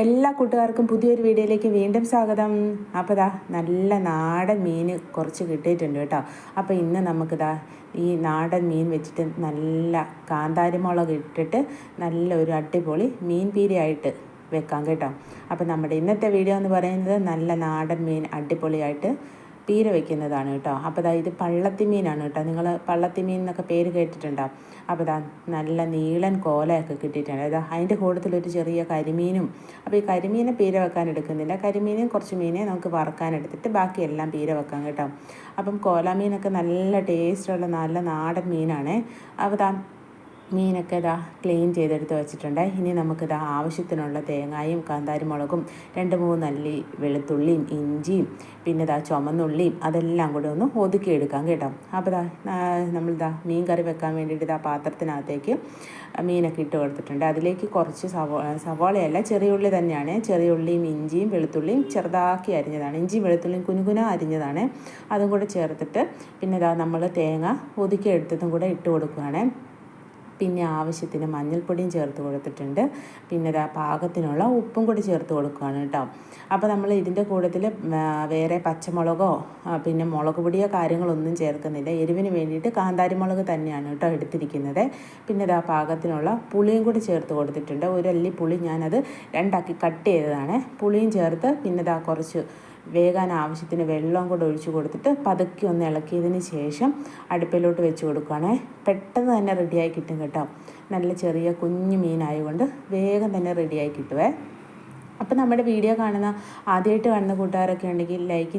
എല്ലാ കൂട്ടുകാർക്കും പുതിയൊരു വീഡിയോയിലേക്ക് വീണ്ടും സ്വാഗതം. അപ്പോൾ ദാ നല്ല നാടൻ മീൻ കുറച്ച് കിട്ടിയിട്ടുണ്ട് കേട്ടോ. അപ്പോൾ ഇന്ന് നമുക്കിതാ ഈ നാടൻ മീൻ വെച്ചിട്ട് നല്ല കാന്താരി മുളക് ഇട്ടിട്ട് നല്ല ഒരു അടിപൊളി മീൻ പീരയായിട്ട് വെക്കാം കേട്ടോ. അപ്പോൾ നമ്മുടെ ഇന്നത്തെ വീഡിയോ എന്ന് പറയുന്നത് നല്ല നാടൻ മീൻ അടിപൊളിയായിട്ട് പീര വെക്കുന്നതാണ് കേട്ടോ. അപ്പോൾ ദാ ഇത് പള്ളത്തിമീനാണ് കേട്ടോ. നിങ്ങൾ പള്ളത്തിമീൻ എന്നൊക്കെ പേര് കേട്ടിട്ടുണ്ടാവും അപ്പോൾ ഇതാ നല്ല നീളൻ കോലയൊക്കെ കിട്ടിയിട്ടുണ്ട്. അതാ അതിന്റെ കൂട്ടത്തിലൊരു ചെറിയ കരിമീനും. അപ്പോൾ ഈ കരിമീനെ പീര വെക്കാൻ എടുക്കുന്നില്ല. കരിമീനും കുറച്ച് മീനെ നമുക്ക് വറുക്കാൻ എടുത്തിട്ട് ബാക്കിയെല്ലാം പീര വെക്കാം കേട്ടോ. അപ്പം കോലാമീനൊക്കെ നല്ല ടേസ്റ്റുള്ള നല്ല നാടൻ മീനാണ്. അപ്പോൾ മീനൊക്കെ ഇതാ ക്ലീൻ ചെയ്തെടുത്ത് വെച്ചിട്ടുണ്ട്. ഇനി നമുക്കിതാ ആവശ്യത്തിനുള്ള തേങ്ങായും കാന്താരി മുളകും രണ്ട് മൂന്ന് അല്ലി വെളുത്തുള്ളിയും ഇഞ്ചിയും പിന്നെ ഇതാ ചുമന്നുള്ളിയും അതെല്ലാം കൂടെ ഒന്ന് ഒതുക്കിയെടുക്കാം കേട്ടോ. അപ്പോൾ ഇതാ നമ്മളിതാ മീൻ കറി വെക്കാൻ വേണ്ടിയിട്ട് ഇതാ പാത്രത്തിനകത്തേക്ക് മീനൊക്കെ ഇട്ട് കൊടുത്തിട്ടുണ്ട്. അതിലേക്ക് കുറച്ച് സവോ സവോളയല്ല ചെറിയ ഉള്ളി തന്നെയാണ്. ചെറിയ ഉള്ളിയും ഇഞ്ചിയും വെളുത്തുള്ളിയും ചെറുതാക്കി അരിഞ്ഞതാണ്. ഇഞ്ചിയും വെളുത്തുള്ളിയും കുനുകുന അരിഞ്ഞതാണ്. അതും കൂടെ ചേർത്തിട്ട് പിന്നെ ഇതാ നമ്മൾ തേങ്ങ ഒതുക്കി എടുത്തതും കൂടെ ഇട്ട് കൊടുക്കുകയാണ്. പിന്നെ ആവശ്യത്തിന് മഞ്ഞൾപ്പൊടിയും ചേർത്ത് കൊടുത്തിട്ടുണ്ട്. പിന്നെ പാകത്തിനുള്ള ഉപ്പും കൂടി ചേർത്ത് കൊടുക്കുകയാണ് കേട്ടോ. അപ്പോൾ നമ്മൾ ഇതിന്റെ കൂട്ടത്തിൽ വേറെ പച്ചമുളകോ പിന്നെ മുളക് പൊടിയോ കാര്യങ്ങളൊന്നും ചേർക്കുന്നില്ല. എരിവിന് വേണ്ടിയിട്ട് കാന്താരി മുളക് തന്നെയാണ് കേട്ടോ എടുത്തിരിക്കുന്നത്. പിന്നെ ഇതാ പാകത്തിനുള്ള പുളിയും കൂടി ചേർത്ത് കൊടുത്തിട്ടുണ്ട്. ഒരു അല്ലി പുളി ഞാനത് രണ്ടാക്കി കട്ട് ചെയ്തതാണ്. പുളിയും ചേർത്ത് പിന്നെ ഇതാ കുറച്ച് വേകാൻ ആവശ്യത്തിന് വെള്ളം കൂടെ ഒഴിച്ചു കൊടുത്തിട്ട് പതുക്കി ഒന്ന് ഇളക്കിയതിന് ശേഷം അടുപ്പിലോട്ട് വെച്ച് കൊടുക്കുകയാണേ. പെട്ടെന്ന് തന്നെ റെഡിയായി കിട്ടും കേട്ടോ. നല്ല ചെറിയ കുഞ്ഞു മീനായതുകൊണ്ട് വേഗം തന്നെ റെഡിയായി കിട്ടുവേ. അപ്പോൾ നമ്മുടെ വീഡിയോ കാണുന്ന ആദ്യമായിട്ട് കാണുന്ന കൂട്ടുകാരൊക്കെ ഉണ്ടെങ്കിൽ ലൈക്ക്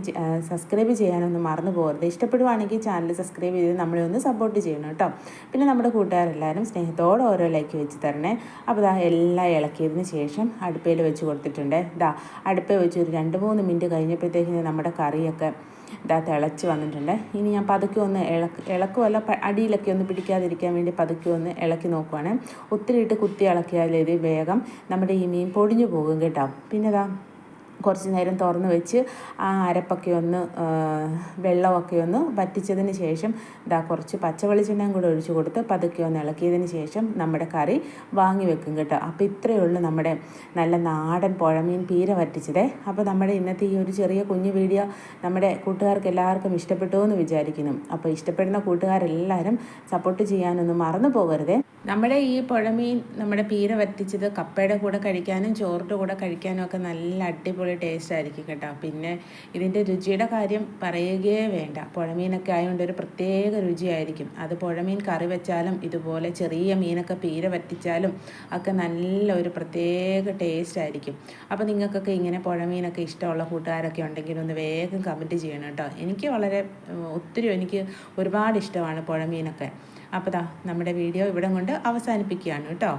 സബ്സ്ക്രൈബ് ചെയ്യാനൊന്നും മറന്നു പോകരുത്. ഇഷ്ടപ്പെടുവാണെങ്കിൽ ചാനൽ സബ്സ്ക്രൈബ് ചെയ്ത് നമ്മളെ ഒന്ന് സപ്പോർട്ട് ചെയ്യണം കേട്ടോ. പിന്നെ നമ്മുടെ കൂട്ടുകാരെല്ലാവരും സ്നേഹത്തോടെ ഓരോ ലൈക്ക് വെച്ച് തരണേ. അപ്പോൾ ഇതാ എല്ലാം ഇളക്കിയതിന് ശേഷം അടുപ്പയിൽ വെച്ച് കൊടുത്തിട്ടുണ്ട്. ഇതാ അടുപ്പയിൽ വെച്ച് ഒരു രണ്ട് മൂന്ന് മിനിറ്റ് കഴിഞ്ഞപ്പോഴത്തേക്കിന് നമ്മുടെ കറിയൊക്കെ ഇതാ തിളച്ച് വന്നിട്ടുണ്ട്. ഇനി ഞാൻ പതുക്കെ ഒന്ന് ഇളക്ക് ഇളക്കുമല്ല അടിയിലൊക്കെ ഒന്ന് പിടിക്കാതിരിക്കാൻ വേണ്ടി പതുക്കെ ഒന്ന് ഇളക്കി നോക്കുവാണ്. ഒത്തിരി ഇട്ട് കുത്തി ഇളക്കിയാൽ ഇത് വേഗം നമ്മുടെ ഈ മീൻ പൊടിഞ്ഞു പോകും കേട്ടോ. പിന്നെ ഇതാ കുറച്ച് നേരം തുറന്ന് വെച്ച് ആ അരപ്പൊക്കെ ഒന്ന് വെള്ളമൊക്കെ ഒന്ന് വറ്റിച്ചതിന് ശേഷം ഇതാ കുറച്ച് പച്ചവെളിച്ചെണ്ണയും കൂടെ ഒഴിച്ചു കൊടുത്ത് പതുക്കെ ഒന്ന് ഇളക്കിയതിന് ശേഷം നമ്മുടെ കറി വാങ്ങി വെക്കും കേട്ടോ. അപ്പോൾ ഇത്രയേ ഉള്ളൂ നമ്മുടെ നല്ല നാടൻ പുഴമീൻ പീര വറ്റിച്ചതേ. അപ്പോൾ നമ്മുടെ ഇന്നത്തെ ഈ ഒരു ചെറിയ കുഞ്ഞു വീഡിയോ നമ്മുടെ കൂട്ടുകാർക്ക് എല്ലാവർക്കും ഇഷ്ടപ്പെട്ടു എന്ന് വിചാരിക്കുന്നു. അപ്പോൾ ഇഷ്ടപ്പെടുന്ന കൂട്ടുകാരെല്ലാവരും സപ്പോർട്ട് ചെയ്യാനൊന്നും മറന്നു പോകരുതേ. നമ്മുടെ ഈ പുഴമീൻ നമ്മുടെ പീര വറ്റിച്ചത് കപ്പയുടെ കൂടെ കഴിക്കാനും ചോറിന്റെ കൂടെ കഴിക്കാനും ഒക്കെ നല്ല അടിപൊളി ടേസ്റ്റ് ആയിരിക്കും കേട്ടോ. പിന്നെ ഇതിന്റെ രുചിയുടെ കാര്യം പറയുകയേ വേണ്ട. പുഴമീനൊക്കെ ആയതുകൊണ്ട് ഒരു പ്രത്യേക രുചിയായിരിക്കും. അത് പുഴമീൻ കറി വെച്ചാലും ഇതുപോലെ ചെറിയ മീനൊക്കെ പീര വറ്റിച്ചാലും ഒക്കെ നല്ല ഒരു പ്രത്യേക ടേസ്റ്റ് ആയിരിക്കും. അപ്പോൾ നിങ്ങൾക്കൊക്കെ ഇങ്ങനെ പുഴമീനൊക്കെ ഇഷ്ടമുള്ള കൂട്ടുകാരൊക്കെ ഉണ്ടെങ്കിൽ ഒന്ന് വേഗം കമന്റ് ചെയ്യണം കേട്ടോ. എനിക്ക് വളരെ ഒത്തിരി എനിക്ക് ഒരുപാട് ഇഷ്ടമാണ് പുഴമീനൊക്കെ. അപ്പോൾ ദാ നമ്മുടെ വീഡിയോ ഇവിടെ കൊണ്ട് അവസാനിപ്പിക്കുകയാണ് കേട്ടോ.